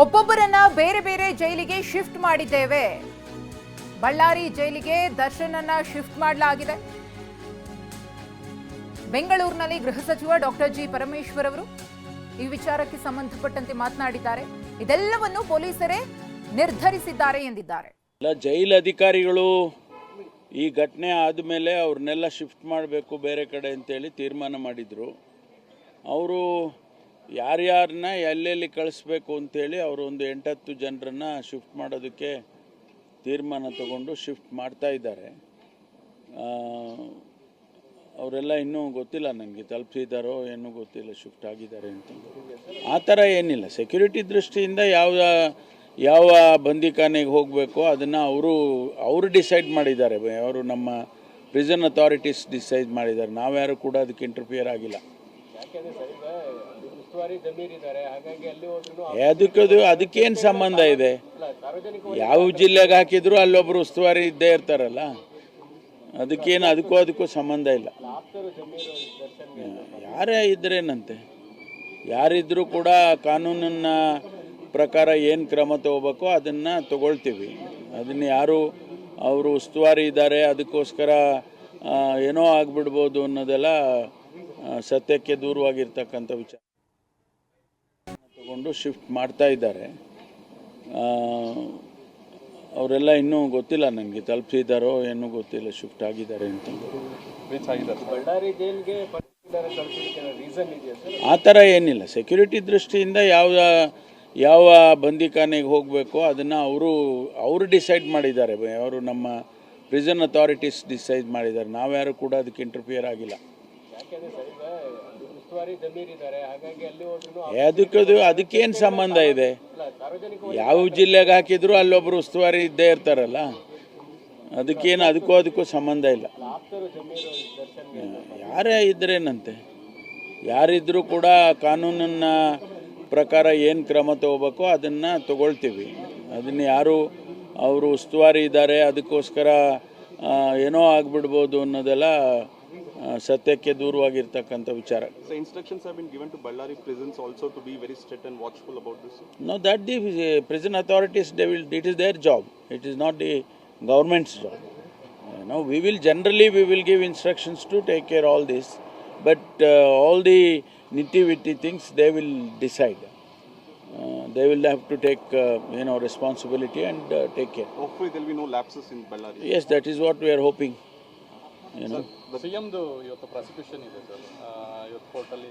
ಒಬ್ಬೊಬ್ಬರನ್ನ ಬೇರೆ ಬೇರೆ ಜೈಲಿಗೆ ಶಿಫ್ಟ್ ಮಾಡಿದ್ದೇವೆ. ಬಳ್ಳಾರಿ ಜೈಲಿಗೆ ದರ್ಶನನ್ನ ಶಿಫ್ಟ್ ಮಾಡಲಾಗಿದೆ. ಬೆಂಗಳೂರಿನಲ್ಲಿ ಗೃಹ ಸಚಿವ ಡಾಕ್ಟರ್ ಜಿ ಪರಮೇಶ್ವರ್ ಅವರು ಈ ವಿಚಾರಕ್ಕೆ ಸಂಬಂಧಪಟ್ಟಂತೆ ಮಾತನಾಡಿದ್ದಾರೆ. ಇದೆಲ್ಲವನ್ನು ಪೊಲೀಸರೇ ನಿರ್ಧರಿಸಿದ್ದಾರೆ ಎಂದಿದ್ದಾರೆ. ಜೈಲ್ ಅಧಿಕಾರಿಗಳು ಈ ಘಟನೆ ಆದಮೇಲೆ ಅವ್ರನ್ನೆಲ್ಲ ಶಿಫ್ಟ್ ಮಾಡಬೇಕು ಬೇರೆ ಕಡೆ ಅಂತೇಳಿ ತೀರ್ಮಾನ ಮಾಡಿದರು. ಅವರು ಯಾರ್ಯಾರನ್ನ ಎಲ್ಲೆಲ್ಲಿ ಕಳಿಸ್ಬೇಕು ಅಂತೇಳಿ ಅವರು ಒಂದು ಎಂಟತ್ತು ಜನರನ್ನ ಶಿಫ್ಟ್ ಮಾಡೋದಕ್ಕೆ ತೀರ್ಮಾನ ತಗೊಂಡು ಶಿಫ್ಟ್ ಮಾಡ್ತಾ ಇದ್ದಾರೆ. ಅವರೆಲ್ಲ ಇನ್ನೂ ಗೊತ್ತಿಲ್ಲ ನನಗೆ ತಲುಪಿಸಿದಾರೋ ಏನೂ ಗೊತ್ತಿಲ್ಲ ಶಿಫ್ಟ್ ಆಗಿದ್ದಾರೆ ಅಂತ. ಆ ಥರ ಏನಿಲ್ಲ. ಸೆಕ್ಯೂರಿಟಿ ದೃಷ್ಟಿಯಿಂದ ಯಾವ ಯಾವ ಬಂದಿಖಾನೆಗೆ ಹೋಗಬೇಕು ಅದನ್ನು ಅವರು ಅವರು ಡಿಸೈಡ್ ಮಾಡಿದ್ದಾರೆ. ಅವರು ನಮ್ಮ ಪ್ರಿಸನ್ ಅಥಾರಿಟೀಸ್ ಡಿಸೈಡ್ ಮಾಡಿದ್ದಾರೆ. ನಾವ್ಯಾರು ಕೂಡ ಅದಕ್ಕೆ ಇಂಟರ್ಫಿಯರ್ ಆಗಿಲ್ಲ. ಅದಕ್ಕದು ಅದಕ್ಕೇನು ಸಂಬಂಧ ಇದೆ? ಯಾವ ಜಿಲ್ಲೆಗೆ ಹಾಕಿದ್ರು ಅಲ್ಲೊಬ್ರು ಉಸ್ತುವಾರಿ ಇದ್ದೇ ಇರ್ತಾರಲ್ಲ? ಅದಕ್ಕೇನು ಅದಕ್ಕೂ ಅದಕ್ಕೂ ಸಂಬಂಧ ಇಲ್ಲ. ಯಾರೇ ಇದ್ರೇನಂತೆ? ಯಾರಿದ್ರೂ ಕೂಡ ಕಾನೂನಿನ ಪ್ರಕಾರ ಏನು ಕ್ರಮ ತಗೋಬೇಕೋ ಅದನ್ನು ತಗೊಳ್ತೀವಿ. ಅದನ್ನು ಯಾರು ಅವರು ಉಸ್ತುವಾರಿ ಇದ್ದಾರೆ, ಅದಕ್ಕೋಸ್ಕರ ಏನೋ ಆಗ್ಬಿಡ್ಬೋದು ಅನ್ನೋದೆಲ್ಲ ಸತ್ಯಕ್ಕೆ ದೂರವಾಗಿರ್ತಕ್ಕಂಥ ವಿಚಾರ. ತಗೊಂಡು ಶಿಫ್ಟ್ ಮಾಡ್ತಾ ಇದ್ದಾರೆ. ಅವರೆಲ್ಲ ಇನ್ನೂ ಗೊತ್ತಿಲ್ಲ ನನಗೆ ತಲುಪಿಸಿದಾರೋ ಏನೂ ಗೊತ್ತಿಲ್ಲ ಶಿಫ್ಟ್ ಆಗಿದ್ದಾರೆ ಅಂತ. ಆ ಥರ ಏನಿಲ್ಲ. ಸೆಕ್ಯೂರಿಟಿ ದೃಷ್ಟಿಯಿಂದ ಯಾವ ಯಾವ ಬಂದಿಖಾನೆಗೆ ಹೋಗಬೇಕು ಅದನ್ನು ಅವರು ಅವರು ಡಿಸೈಡ್ ಮಾಡಿದ್ದಾರೆ. ಅವರು ನಮ್ಮ ಪ್ರಿಸನ್ ಅಥಾರಿಟೀಸ್ ಡಿಸೈಡ್ ಮಾಡಿದ್ದಾರೆ. ನಾವ್ಯಾರು ಕೂಡ ಅದಕ್ಕೆ ಇಂಟರ್ಫಿಯರ್ ಆಗಿಲ್ಲ. ಅದಕ್ಕದು ಅದಕ್ಕೇನು ಸಂಬಂಧ ಇದೆ? ಯಾವ ಜಿಲ್ಲೆಗೆ ಹಾಕಿದ್ರು ಅಲ್ಲೊಬ್ರು ಉಸ್ತುವಾರಿ ಇದ್ದೇ ಇರ್ತಾರಲ್ಲ? ಅದಕ್ಕೇನು ಅದಕ್ಕೂ ಅದಕ್ಕೂ ಸಂಬಂಧ ಇಲ್ಲ. ಯಾರೇ ಇದ್ರೇನಂತೆ? ಯಾರಿದ್ರೂ ಕೂಡ ಕಾನೂನನ್ನ ಪ್ರಕಾರ ಏನು ಕ್ರಮ ತಗೋಬೇಕೋ ಅದನ್ನು ತಗೊಳ್ತೀವಿ. ಅದನ್ನು ಯಾರು ಅವರು ಉಸ್ತುವಾರಿ ಇದ್ದಾರೆ ಅದಕ್ಕೋಸ್ಕರ ಏನೋ ಆಗ್ಬಿಡ್ಬೋದು ಅನ್ನೋದೆಲ್ಲ ಸತ್ಯಕ್ಕೆ ದೂರವಾಗಿರ್ತಕ್ಕಂಥ ವಿಚಾರ So instructions have been given to Ballari prisons also to be very strict and watchful about this. No, that the uh, prison authorities, they will, it is their job. It is not the government's job. You know, we will generally we will give instructions to take care all this, but uh, all the nitty-gritty things they will decide. Uh, they will have to take uh, you know responsibility and uh, take care. Hopefully there will be no lapses in Ballari. Yes, that is what we are hoping. Know. ಸಿಎಂದು ಇವತ್ತು prosecution ಇದೆ sir ಇವತ್ತು ಕೋರ್ಟಲ್ಲಿ